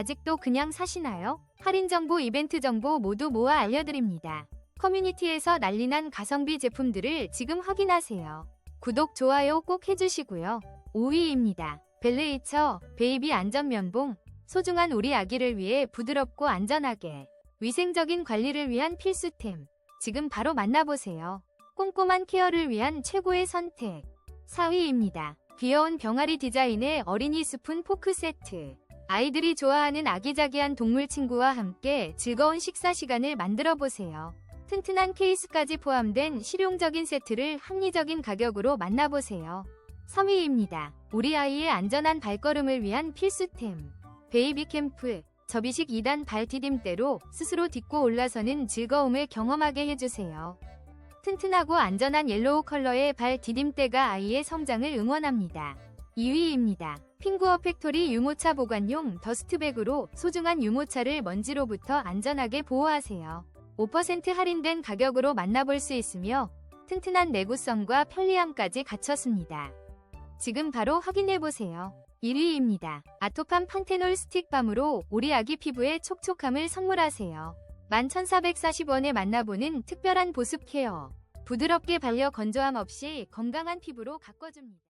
아직도 그냥 사시나요? 할인 정보, 이벤트 정보 모두 모아 알려드립니다. 커뮤니티에서 난리난 가성비 제품들을 지금 확인하세요. 구독, 좋아요 꼭 해주시고요. 5위입니다. 벨레이처 베이비 안전면봉 소중한 우리 아기를 위해 부드럽고 안전하게 위생적인 관리를 위한 필수템 지금 바로 만나보세요. 꼼꼼한 케어를 위한 최고의 선택 4위입니다. 귀여운 병아리 디자인의 어린이 스푼 포크 세트 아이들이 좋아하는 아기자기한 동물 친구와 함께 즐거운 식사 시간을 만들어 보세요. 튼튼한 케이스까지 포함된 실용적인 세트를 합리적인 가격으로 만나보세요. 3위입니다. 우리 아이의 안전한 발걸음을 위한 필수템. 베이비 캠프. 접이식 2단 발 디딤대로 스스로 딛고 올라서는 즐거움을 경험하게 해주세요. 튼튼하고 안전한 옐로우 컬러의 발 디딤대가 아이의 성장을 응원합니다. 2위입니다. 핑구어 팩토리 유모차 보관용 더스트백으로 소중한 유모차를 먼지로부터 안전하게 보호하세요. 5% 할인된 가격으로 만나볼 수 있으며 튼튼한 내구성과 편리함까지 갖췄습니다. 지금 바로 확인해보세요. 1위입니다. 아토팜 판테놀 스틱밤으로 우리 아기 피부에 촉촉함을 선물하세요. 11,440원에 만나보는 특별한 보습 케어. 부드럽게 발려 건조함 없이 건강한 피부로 가꿔줍니다.